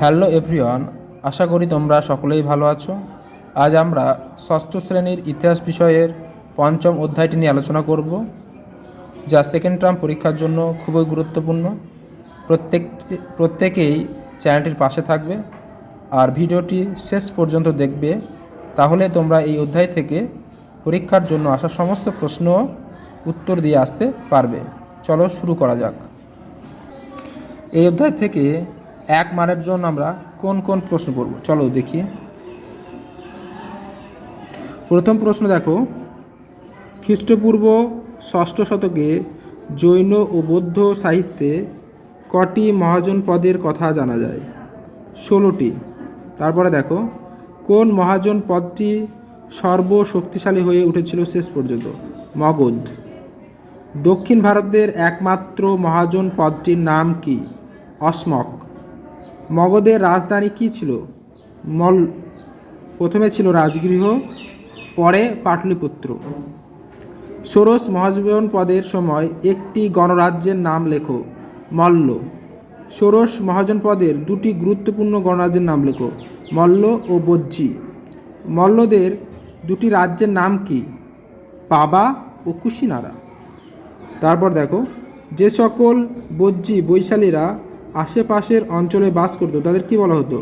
Hello everyone, আশা করি তোমরা সকলেই ভালো আছো। আজ আমরা ষষ্ঠ শ্রেণির ইতিহাস বিষয়ের পঞ্চম অধ্যায়টি নিয়ে আলোচনা করব, যা সেকেন্ড টার্ম পরীক্ষার জন্য খুবই গুরুত্বপূর্ণ। প্রত্যেক, প্রত্যেকেই চ্যানেলটির পাশে থাকবে আর ভিডিওটি শেষ পর্যন্ত দেখবে। তাহলে তোমরা এই অধ্যায় থেকে পরীক্ষার জন্য আসা সমস্ত প্রশ্ন উত্তর দিয়ে আসতে পারবে। চলো শুরু করা যাক। এই অধ্যায় থেকে এক মানের জন্য আমরা কোন কোন প্রশ্ন করব? চলো দেখি। প্রথম প্রশ্ন দেখো। খ্রিস্টপূর্ব ষষ্ঠ শতকে জৈন ও বৌদ্ধ সাহিত্যে কটি মহাজন পদের কথা জানা যায়? ষোলোটি। তারপরে দেখো, কোন মহাজন পদটি সর্বশক্তিশালী হয়ে উঠেছিল শেষ পর্যন্ত? মগধ। দক্ষিণ ভারতের একমাত্র মহাজন পদটির নাম কি? অসমক মগধের রাজধানী কি ছিল? মল, প্রথমে ছিল রাজগৃহ, পরে পাটলিপুত্র। ষোড়শ মহাজন পদের সময় একটি গণরাজ্যের নাম লেখো, মল্ল। ষোড়শ মহাজন পদের দুটি গুরুত্বপূর্ণ গণরাজ্যের নাম লেখো, মল্ল ও বজ্জি। মল্লদের দুটি রাজ্যের নাম কি? পাবা ও কুশিনারা। তারপর দেখো, যে সকল বজ্জি বৈশালীরা আশেপাশের অঞ্চলে বাস করতো, তাদের কি বলা হতো?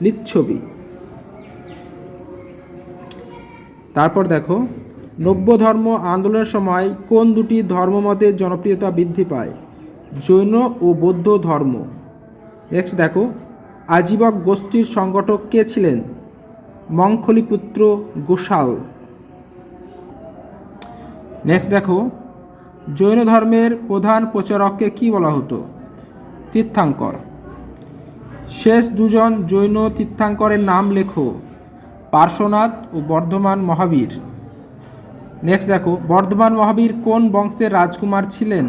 লিচ্ছবি তারপর দেখো, নব্য ধর্ম আন্দোলনের সময় কোন দুটি ধর্মমতের জনপ্রিয়তা বৃদ্ধি পায়? জৈন ও বৌদ্ধ ধর্ম। নেক্সট দেখো, আজীবক গোষ্ঠীর সংগঠক কে ছিলেন? মঙ্খলিপুত্র গোশাল। নেক্সট দেখো, জৈন ধর্মের প্রধান প্রচারককে কি বলা হতো? তীর্থাঙ্কর। শেষ দুজন জৈন তীর্থাঙ্করের নাম লেখো, পার্শ্বনাথ ও বর্ধমান মহাবীর। নেক্সট দেখো, বর্ধমান মহাবীর কোন বংশের রাজকুমার ছিলেন?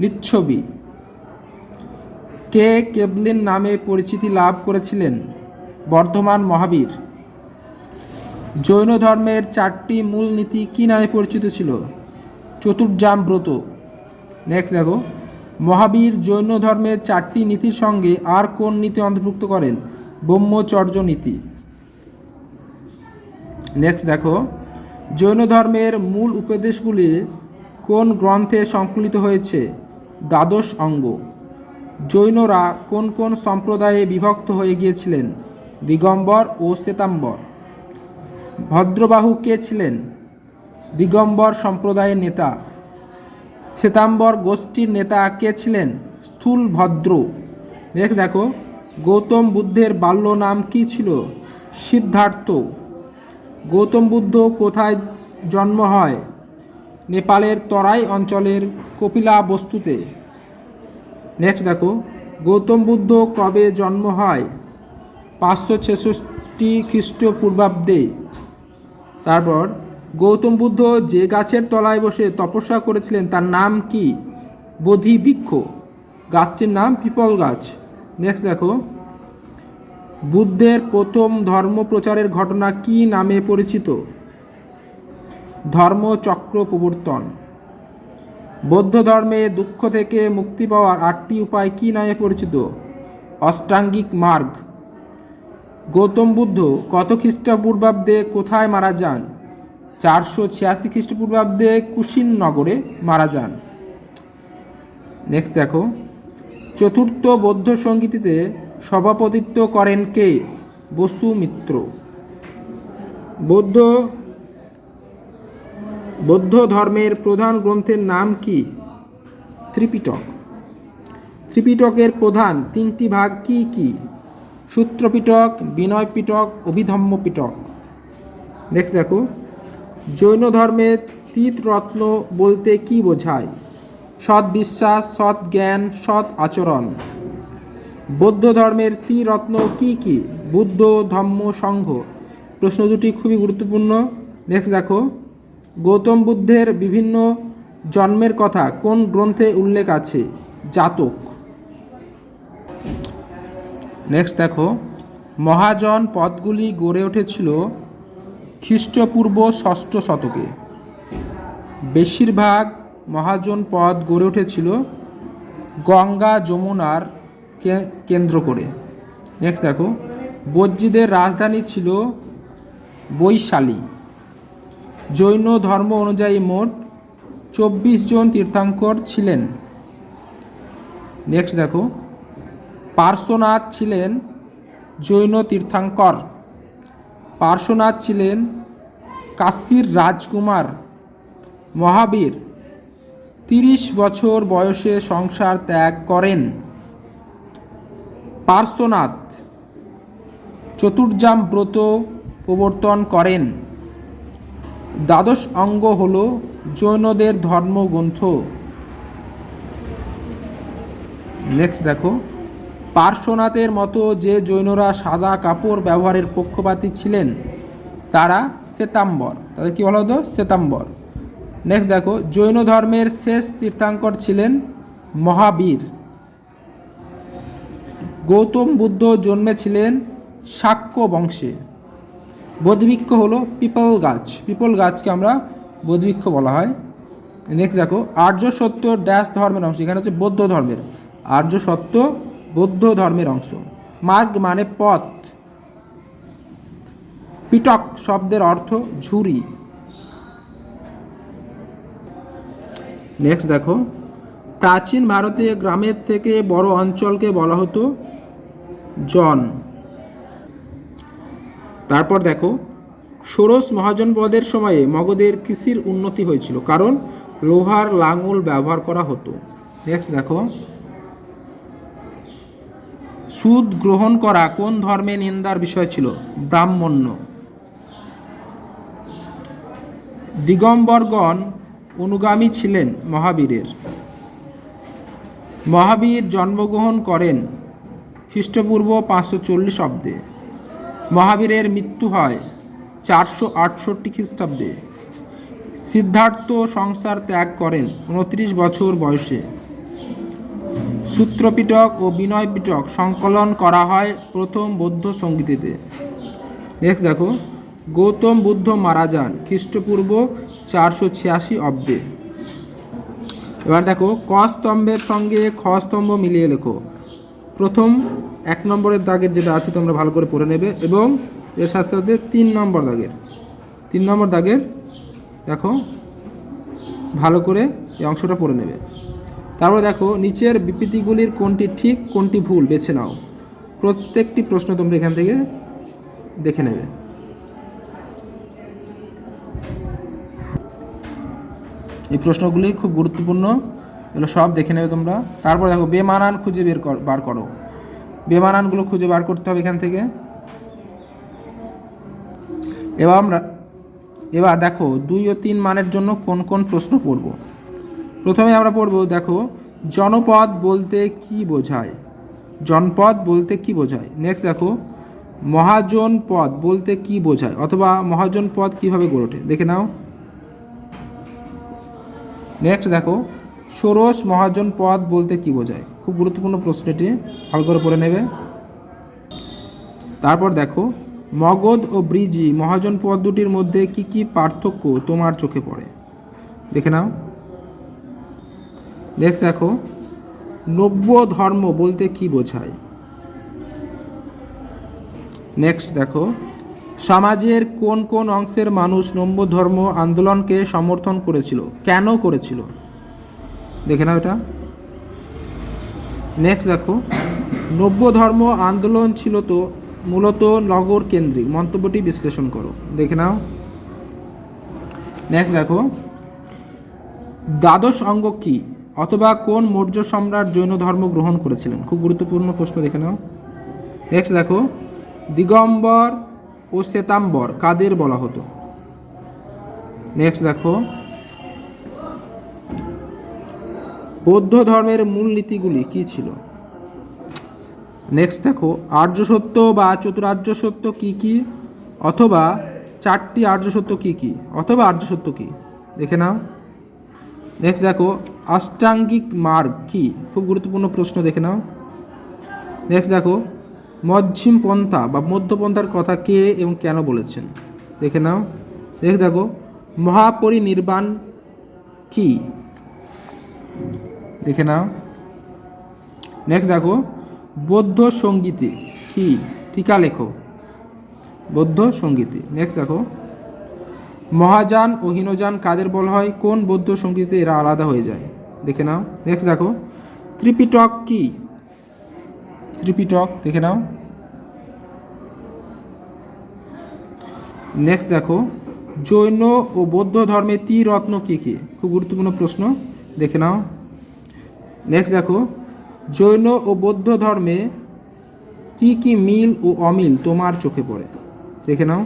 লিচ্ছবি। কে কেবলিন নামে পরিচিতি লাভ করেছিলেন? বর্ধমান মহাবীর। জৈন ধর্মের চারটি মূল নীতি কী নামে পরিচিত ছিল? চতুর্জাম ব্রত নেক্সট দেখো মহাবীর জৈন ধর্মের চারটি নীতির সঙ্গে আর কোন নীতি অন্তর্ভুক্ত করেন? ব্রহ্মচর্য নীতি। নেক্সট দেখো, জৈন ধর্মের মূল উপদেশগুলি কোন গ্রন্থে সংকলিত হয়েছে? দ্বাদশ অঙ্গ। জৈনরা কোন কোন সম্প্রদায়ে বিভক্ত হয়ে গিয়েছিলেন? দিগম্বর ও শ্বেতাম্বর। ভদ্রবাহু কে ছিলেন? দিগম্বর সম্প্রদায়ের নেতা। শ্বেতাম্বর গোষ্ঠীর নেতা কে ছিলেন? স্থূল ভদ্র। নেক্সট দেখো, গৌতম বুদ্ধের বাল্য নাম কি ছিল? সিদ্ধার্থ। গৌতম বুদ্ধ কোথায় জন্ম হয়? নেপালের তরাই অঞ্চলের কপিলা বস্তুতে। নেক্সট দেখো, গৌতম বুদ্ধ কবে জন্ম হয়? পাঁচশো ছেষট্টি খ্রিস্টপূর্বাব্দে। তারপর গৌতম বুদ্ধ যে গাছের তলায় বসে তপস্যা করেছিলেন, তার নাম কি? বোধি বৃক্ষ গাছটির নাম পিপল গাছ। নেক্সট দেখো। বুদ্ধের প্রথম ধর্ম প্রচারের ঘটনা কি নামে পরিচিত? ধর্মচক্র প্রবর্তন। বৌদ্ধ ধর্মে দুঃখ থেকে মুক্তি পাওয়ার আটটি উপায় কি নামে পরিচিত? অষ্টাঙ্গিক মার্গ। গৌতম বুদ্ধ কত খ্রিস্টপূর্বাব্দে কোথায় মারা যান? চারশো ছিয়াশি খ্রিস্টপূর্বাব্দে কুশিননগরে মারা যান। নেক্সট দেখো। চতুর্থ বৌদ্ধ সঙ্গীতিতে সভাপতিত্ব করেন কে? বসু মিত্র। বৌদ্ধ বৌদ্ধ ধর্মের প্রধান গ্রন্থের নাম কি? ত্রিপিটক। ত্রিপিটকের প্রধান তিনটি ভাগ কি কি? সূত্রপিটক বিনয় পিটক অভিধম্ম পিটক নেক্সট দেখো। জৈন ধর্মের তীত রত্ন বলতে কি বোঝায়? সৎ বিশ্বাস, সৎ জ্ঞান, সৎ আচরণ। বৌদ্ধ ধর্মের ত্রিরত্ন কি কি? বুদ্ধ, ধম্ম, সংঘ। প্রশ্ন দুটি খুবই গুরুত্বপূর্ণ। নেক্সট দেখো। গৌতম বুদ্ধের বিভিন্ন জন্মের কথা কোন গ্রন্থে উল্লেখ আছে? জাতক। নেক্সট দেখো। মহাজন পদগুলি গড়ে উঠেছিল খ্রিস্টপূর্ব ষষ্ঠ শতকে। বেশিরভাগ মহাজন পদ গড়ে উঠেছিল গঙ্গা যমুনার কেন্দ্র করে। নেক্সট দেখো, বজ্জিদের রাজধানী ছিল বৈশালী। জৈন ধর্ম অনুযায়ী মোট চব্বিশ জন তীর্থাঙ্কর ছিলেন। নেক্সট দেখো, পার্শ্বনাথ ছিলেন জৈন তীর্থাঙ্কর। পার্শ্বনাথ ছিলেন কাশীর রাজকুমার মহাবীর। তিরিশ বছর বয়সে সংসার ত্যাগ করেন। পার্শ্বনাথ চতুর্জাম ব্রত প্রবর্তন করেন। দ্বাদশ অঙ্গ হল জৈনদের ধর্মগ্রন্থ। নেক্সট দেখো। পার্শ্বনাথের মতো যে জৈনরা সাদা কাপড় ব্যবহারের পক্ষপাতী ছিলেন, তারা শ্বেতাম্বর। তাদের কী বলা হতো? শ্বেতাম্বর। নেক্সট দেখো, জৈন ধর্মের শেষ তীর্থাঙ্কর ছিলেন মহাবীর। গৌতম বুদ্ধ জন্মেছিলেন শাক্য বংশে। বদ্বৃক্ষ হলো পিপল গাছ। পিপল গাছকে আমরা বদ্বৃক্ষ বলা হয়। নেক্সট দেখো আর্য সত্য ড্যাশ ধর্মের অংশ। এখানে হচ্ছে বৌদ্ধ ধর্মের। আর্য সত্য বৌদ্ধ ধর্মের অংশ। মার্গ মানে পথ। পিটক শব্দের অর্থ ঝুরি নেক্সট দেখো। প্রাচীন ভারতে গ্রামের থেকে বড় অঞ্চলকে বলা হতো জন। তারপর দেখো, ষোড়শ মহাজনপদের সময়ে মগধের কৃষির উন্নতি হয়েছিল, কারণ লোহার লাঙল ব্যবহার করা হতো। নেক্সট দেখো। সুদ গ্রহণ করা কোন ধর্মে নিন্দার বিষয় ছিল? ব্রাহ্মণ্য। দিগম্বরগণ অনুগামী ছিলেন মহাবীরের। মহাবীর জন্মগ্রহণ করেন খ্রিস্টপূর্ব পাঁচশো চল্লিশ অব্দে। মহাবীরের মৃত্যু হয় চারশো আটষট্টি খ্রিস্টাব্দে। সিদ্ধার্থ সংসার ত্যাগ করেন, উনত্রিশ বছর বয়সে। সূত্রপিটক ও বিনয় পিটক সংকলন করা হয় প্রথম বৌদ্ধ সঙ্গীতেতে। নেক্সট দেখো। গৌতম বুদ্ধ মারা যান খ্রিস্টপূর্ব চারশো ছিয়াশি অব্দে। এবার দেখো, ক স্তম্ভের সঙ্গে খ স্তম্ভ মিলিয়ে লেখো। প্রথম এক নম্বরের দাগের যেটা আছে তোমরা ভালো করে পড়ে নেবে এবং এর সাথে সাথে তিন নম্বর দাগের। তিন নম্বর দাগের, দেখো, ভালো করে এই অংশটা পড়ে নেবে। তারপর দেখো, নিচের বিবৃতিগুলির কোনটি ঠিক, কোনটি ভুল, বেছে নাও। প্রত্যেকটি প্রশ্ন তোমরা এখান থেকে দেখে নেবে। এই প্রশ্নগুলি খুব গুরুত্বপূর্ণ, এগুলো সব দেখে নেবে তোমরা। তারপর দেখো, বেমানান খুঁজে বের কর, বার করো। বেমানানগুলো খুঁজে বার করতে হবে এখান থেকে। এবার আমরা, এবার দেখো, দুই ও তিন মানের জন্য কোন কোন প্রশ্ন পড়ব? প্রথমে আমরা পড়ব, দেখো, জনপদ বলতে কি বোঝায়? জনপদ বলতে কি বোঝায়? নেক্সট দেখো, মহাজন পদ বলতে কি বোঝায়? অথবা মহাজন পদ কীভাবে গড়ে ওঠে? দেখে নাও। নেক্সট দেখো, ষোড়শ মহাজন পদ বলতে কি বোঝায়? খুব গুরুত্বপূর্ণ প্রশ্ন এটি, ভালো করে পড়ে নেবে। তারপর দেখো, মগধ ও ব্রিজি মহাজন পদ দুটির মধ্যে কি কি পার্থক্য তোমার চোখে পড়ে? দেখে নাও। নেক্সট দেখো, নব্য ধর্ম বলতে কি বোঝায়? নেক্সট দেখো, সমাজের কোন কোন অংশের মানুষ নব্য ধর্ম আন্দোলনকে সমর্থন করেছিল? কেন করেছিল? দেখে নাও এটা। নেক্সট দেখো, নব্য ধর্ম আন্দোলন ছিল তো মূলত নগর কেন্দ্রিক, মন্তব্যটি বিশ্লেষণ করো। দেখে নাও। নেক্সট দেখো, দ্বাদশ অঙ্গ কি? অথবা কোন মৌর্য সম্রাট জৈন ধর্ম গ্রহণ করেছিলেন? খুব গুরুত্বপূর্ণ প্রশ্ন দেখে নাও। নেক্সট দেখো, দিগম্বর ও শ্বেতাম্বর কাদের বলা হতো? নেক্সট দেখো, বৌদ্ধ ধর্মের মূল নীতিগুলি কি ছিল? নেক্সট দেখো, আর্য সত্য বা চতুরার্য সত্য কি কি? অথবা চারটি আর্য সত্য কি কি? অথবা আর্য সত্য কি? দেখে নাও। নেক্সট দেখো অষ্টাঙ্গিক মার্গ কি? খুব গুরুত্বপূর্ণ প্রশ্ন, দেখে নাও। নেক্সট দেখো মধ্যম পন্থা বা মধ্যপন্থার কথা কে এবং কেন বলেছেন? দেখে নাও। দেখ দেখো, মহাপরিনির্বাণ কি? দেখে নাও। নেক্সট দেখো, বৌদ্ধ সঙ্গীতে কি? টিকা লেখো। বৌদ্ধ সঙ্গীতে। নেক্সট দেখো মহাযান ও হীনযান কাদের বলা হয়? কোন বৌদ্ধ সঙ্গীতে এরা আলাদা হয়ে যায়? দেখে নাও। নেক্সট দেখো। ত্রিপিটক কি? ত্রিপিটক, দেখে নাও। নেক্সট দেখো। জৈন ও বৌদ্ধ ধর্মে ত্রিরত্ন কী কী? খুব গুরুত্বপূর্ণ প্রশ্ন। দেখে নাও। নেক্সট দেখো। জৈন ও বৌদ্ধ ধর্মে কি কি মিল ও অমিল তোমার চোখে পড়ে? দেখে নাও।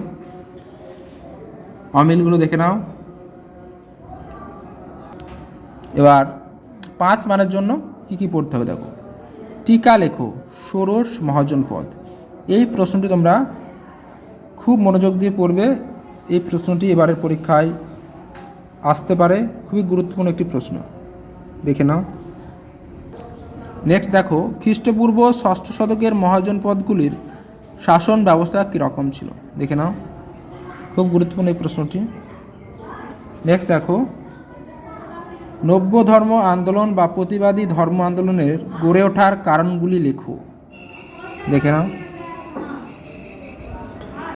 অমিলগুলো দেখে নাও। এবার পাঁচ মানের জন্য কি কি পড়তে হবে দেখো। টিকা লেখো, ষোড়শ মহাজন পদ। এই প্রশ্নটি তোমরা খুব মনোযোগ দিয়ে পড়বে। এই প্রশ্নটি এবারের পরীক্ষায় আসতে পারে। খুবই গুরুত্বপূর্ণ একটি প্রশ্ন। দেখে নাও। নেক্সট দেখো, খ্রিস্টপূর্ব ষষ্ঠ শতকের মহাজন পদগুলির শাসন ব্যবস্থা কীরকম ছিল? দেখে নাও। খুব গুরুত্বপূর্ণ এই প্রশ্নটি। নেক্সট দেখো, নব্য ধর্ম আন্দোলন বা প্রতিবাদী ধর্ম আন্দোলনের গড়ে ওঠার কারণগুলি লেখো। দেখে নাও।